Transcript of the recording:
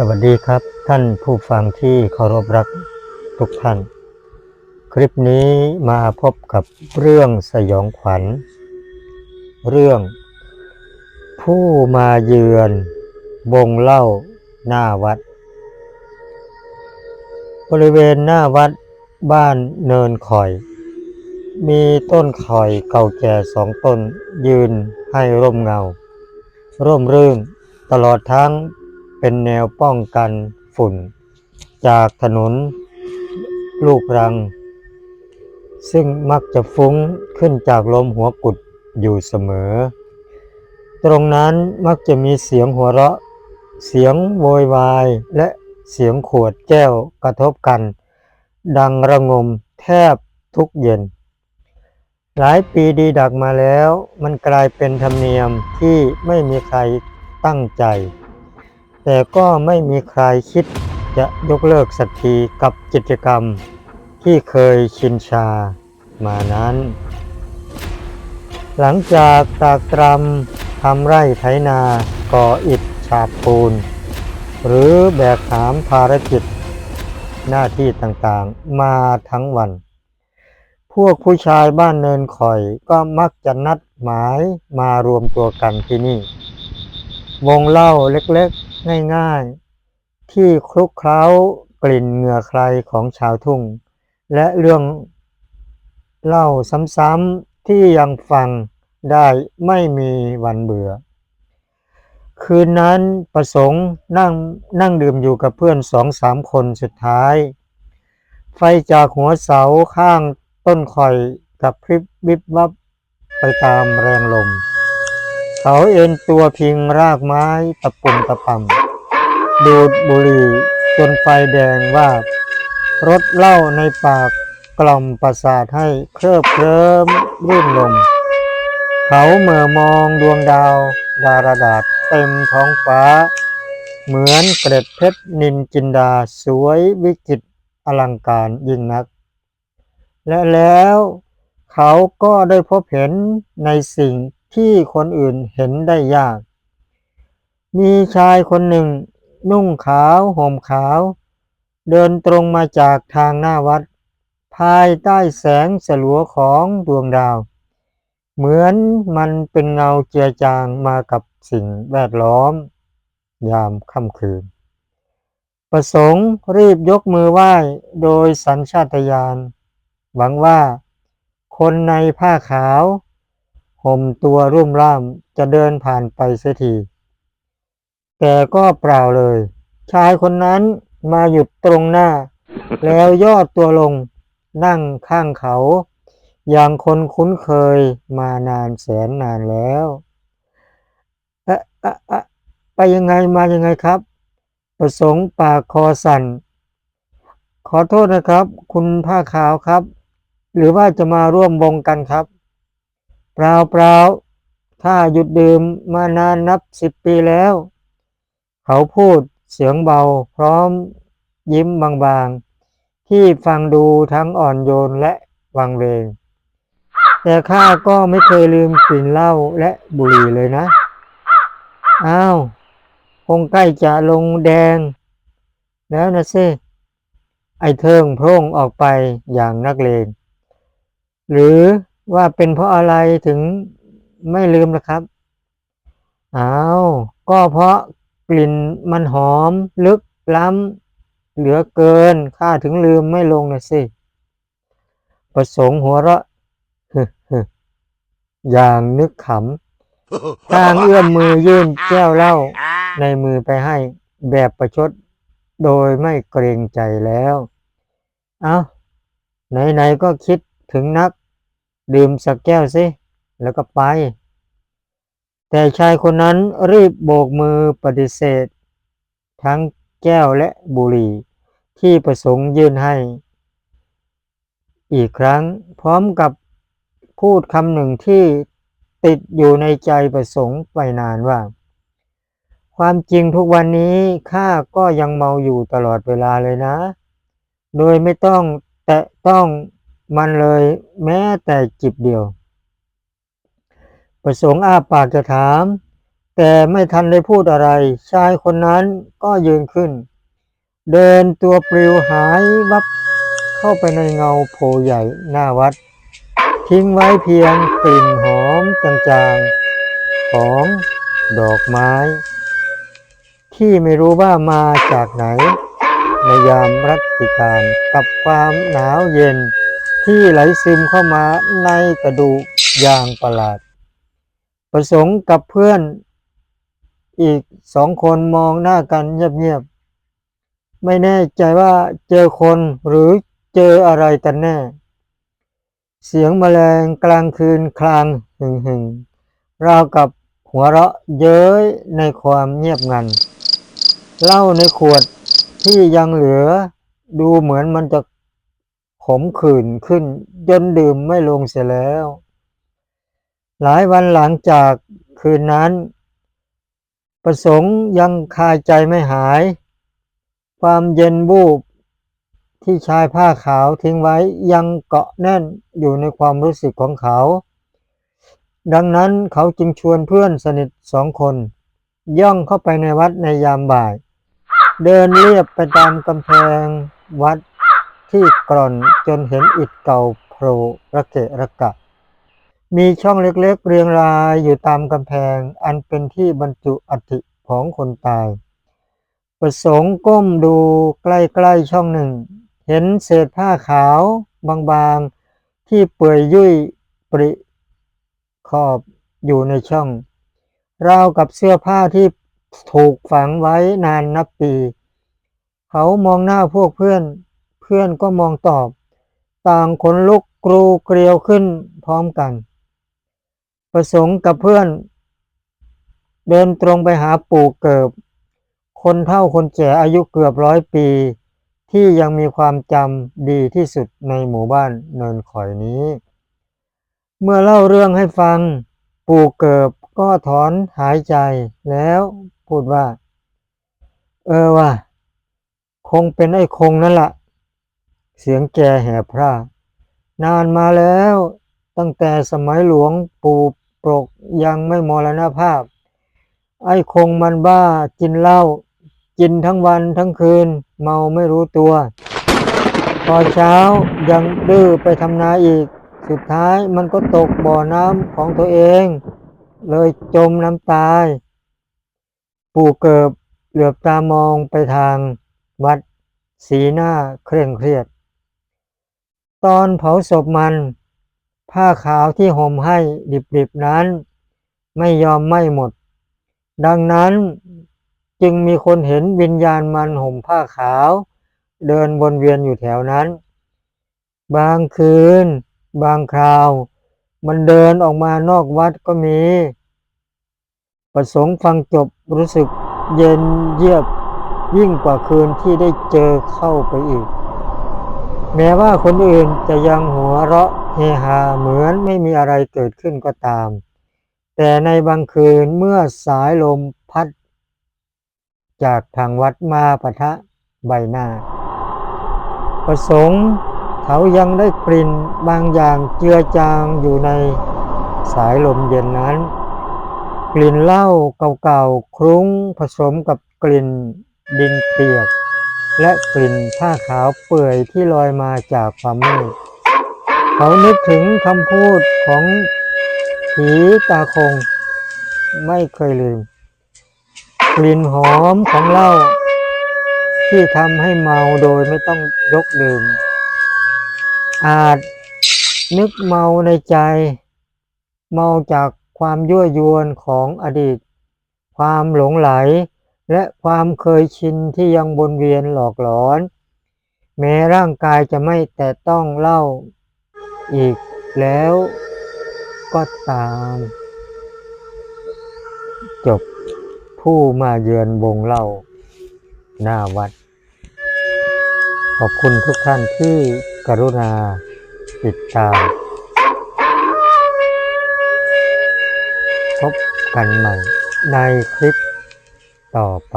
สวัสดีครับท่านผู้ฟังที่เคารพรักทุกท่าน คลิปนี้มาพบกับเรื่องสยองขวัญ เรื่อง ผู้มาเยือนวงเล่าหน้าวัด บริเวณหน้าวัดบ้านเนินคอย มีต้นคอยเก่าแก่สองต้นยืนให้ร่มเงา ร่มรื่นตลอดทั้ง เป็นแนวป้องกันฝุ่น จากถนนลูกรัง ซึ่งมักจะฟุ้งขึ้นจากลมหัวกุดอยู่เสมอ ตรงนั้นมักจะมีเสียงหัวเราะ เสียงโวยวาย และเสียงขวดแก้วกระทบกัน ดังระงมแทบทุกเย็น หลายปีดีดักมาแล้ว มันกลายเป็นธรรมเนียมที่ไม่มีใครตั้งใจ แต่ก็ไม่มีใครคิดจะยกเลิกสักทีกับกิจกรรมที่เคยชินชามานั้น หลังจากตากตรำทำไร่ไถนาก่ออิฐฉาบปูน หรือแบกหามภารกิจ หน้าที่ต่างๆมาทั้งวัน พวกผู้ชายบ้านเนินคอยก็มักจะนัดหมายมารวมตัวกันที่นี่ วงเล่าเล็กๆ ง่ายๆ ที่คลุกเคล้ากลิ่นเหงื่อใครของชาวทุ่ง และเรื่องเล่าซ้ำๆที่ยังฟังได้ไม่มีวันเบื่อ คืนนั้นประสงค์นั่งนั่งดื่มอยู่กับเพื่อนสองสามคนสุดท้าย ไฟจากหัวเสาข้างต้นข่อยกับพริบวิบวับไปตามแรงลม เขาเอ็นตัวพิงรากไม้ตะปุ่มตะปำดูดบุหรี่จนไฟแดงวาบรสเหล้าในปากกล่อมประสาทให้เคลิบเคลิ้มรื่นลม เขาเหม่อมองดวงดาวดาราดาษเต็มท้องฟ้า เหมือนเกล็ดเพชรนินจินดาสวยวิจิตอลังการยิ่งนัก และแล้วเขาก็ได้พบเห็นในสิ่ง ที่คนอื่นเห็นได้ยาก มีชายคนหนึ่ง นุ่งขาวห่มขาว เดินตรงมาจากทางหน้าวัด ภายใต้แสงสลัวของดวงดาว เหมือนมันเป็นเงาเจียจางมากับสิ่งแวดล้อม ยามค่ำคืน ประสงค์รีบยกมือไหว้โดยสัญชาตญาณหวังว่าคนในผ้าขาว ห่มตัวรุ่มร่ามจะเดินผ่านไปเสียทีแต่ก็เปล่าเลย ชายคนนั้นมาหยุดตรงหน้า แล้วย่อตัวลงนั่งข้างเขา อย่างคนคุ้นเคยมานานแสนนานแล้วเอะอะอะไปยังไงมายังไงครับ ประสงค์ปากคอสั่น ขอโทษนะครับ คุณผ้าขาวครับ หรือว่าจะมาร่วมวงกันครับ เปล่าเปล่าถ้าหยุดดื่มมานานนับสิบปีแล้ว เขาพูดเสียงเบาพร้อมยิ้มบางๆ ที่ฟังดูทั้งอ่อนโยนและวังเวง แต่ข้าก็ไม่เคยลืมกลิ่นเหล้าและบุหรี่เลยนะ อ้าว คงใกล้จะลงแดง แล้วนะซิไอเทิงโพร่งออกไปอย่างนักเลงหรือ ว่าเป็นเพราะอะไรถึงไม่ลืมนะครับอ้าวก็เพราะกลิ่นมันหอม ลึกล้ำเหลือเกินข้าถึงลืมไม่ลงนะสิประสงค์หัวเราะอย่างนึกขำทางเอื้อมมือยื่นแก้วเหล้าในมือไปให้แบบประชดโดยไม่เกรงใจแล้ว เอ้าไหนๆก็คิดถึงนัก ดื่มสักแก้วสิแล้วก็ไป แต่ชายคนนั้นรีบโบกมือปฏิเสธ ทั้งแก้วและบุหรี่ ที่ประสงค์ยื่นให้ อีกครั้งพร้อมกับพูดคำหนึ่งที่ติดอยู่ในใจประสงค์ไปนานว่า ความจริงทุกวันนี้ข้าก็ยังเมาอยู่ตลอดเวลาเลยนะ โดยไม่ต้องแตะต้อง มันเลยแม้แต่จิบเดียว ประสงค์อ้าปากจะถาม แต่ไม่ทันได้พูดอะไร ชายคนนั้นก็ยืนขึ้น เดินตัวปลิวหายวับเข้าไปในเงาโพใหญ่หน้าวัด ทิ้งไว้เพียงกลิ่นหอมจางๆ ของดอกไม้ ที่ไม่รู้ว่ามาจากไหนในยามรัตติการกับความหนาวเย็น ที่ไหลซึมเข้ามาในกระดูกอย่างประหลาด ประสงค์กับเพื่อนอีกสองคนมองหน้ากันเงียบๆ ไม่แน่ใจว่าเจอคนหรือเจออะไรกันแน่ เสียงแมลงกลางคืนคลางหึ่งหึงๆราวกับหัวเราะเย้ยในความเงียบงันเหล้าในขวดที่ยังเหลือดูเหมือนมันจะ ขมขื่นขึ้นจนดื่มไม่ลงเสียแล้ว หลายวันหลังจากคืนนั้น ประสงค์ยังคาใจไม่หาย ความเย็นบูบที่ชายผ้าขาวทิ้งไว้ยังเกาะแน่นอยู่ในความรู้สึกของเขา ดังนั้นเขาจึงชวนเพื่อนสนิทสองคน ย่องเข้าไปในวัดในยามบ่าย เดินเรียบไปตามกำแพงวัด ที่กร่อนจนเห็นอิฐเก่าโผล่ระเกะระกะ มีช่องเล็กๆเรียงรายอยู่ตามกำแพง อันเป็นที่บรรจุอัฐิของคนตาย ประสงค์ก้มดูใกล้ๆช่องหนึ่ง เห็นเศษผ้าขาวบางๆ ที่เปื่อยยุ่ยปริขอบอยู่ในช่องราวกับเสื้อผ้าที่ถูกฝังไว้นานนับปี เขามองหน้าพวกเพื่อน พื่อนก็มองตอบ ต่างขนลุกกรูเกลียวขึ้นพร้อมกัน ประสงค์กับเพื่อน เดินตรงไปหาปู่เกิบ คนเฒ่าคนแก่อายุเกือบร้อยปี ที่ยังมีความจำดีที่สุดในหมู่บ้านเนินข่อยนี้ เมื่อเล่าเรื่องให้ฟัง ปู่เกิบก็ถอนหายใจแล้วพูดว่า เออว่ะคงเป็นไอ้คงนั่นละ เสียงแกแหบพร่านานมาแล้วตั้งแต่สมัยหลวงปู่ปรกยังไม่มรณภาพ ไอ้คงมันบ้ากินเหล้ากินทั้งวันทั้งคืนเมาไม่รู้ตัว พอเช้ายังดื้อไปทำนาอีก สุดท้ายมันก็ตกบ่อน้ำของตัวเอง เลยจมน้ำตาย ปู่เกิบเหลือบตามองไปทางวัดสีหน้าเคร่งเครียด ตอนเผาศพมัน ผ้าขาวที่ห่มให้ดิบๆนั้น ไม่ยอมไหม้หมด ดังนั้นจึงมีคนเห็นวิญญาณมันห่มผ้าขาว เดินวนเวียนอยู่แถวนั้น บางคืน บางคราว มันเดินออกมานอกวัดก็มี ประสงค์ฟังจบรู้สึกเย็นเยียบยิ่งกว่าคืนที่ได้เจอเข้าไปอีก แม้ว่าคนอื่นจะยังหัวเราะเฮฮาเหมือนไม่มีอะไรเกิดขึ้นก็ตาม แต่ในบางคืนเมื่อสายลมพัด จากทางวัดมาปะทะใบหน้า ประสงค์เขายังได้กลิ่นบางอย่างเจือจางอยู่ในสายลมเย็นนั้น กลิ่นเหล้าเก่าๆคลุ้งผสมกับกลิ่นดินเปียก และกลิ่นผ้าขาวเปื่อยที่ลอยมาจากความมืดเขานึกถึงคำพูดของผีตาคง ไม่เคยลืม กลิ่นหอมของเหล้าที่ทำให้เมาโดยไม่ต้องยกดื่ม อาจนึกเมาในใจ เมาจากความยั่วยวนของอดีต ความหลงไหล และความเคยชินที่ยังวนเวียนหลอกหลอน แม้ร่างกายจะไม่แต่ต้องเล่าอีกแล้วก็ตาม จบผู้มาเยือนวงเล่าหน้าวัด ขอบคุณทุกท่านที่กรุณาติดตาม พบกันใหม่ในคลิป ต่อไป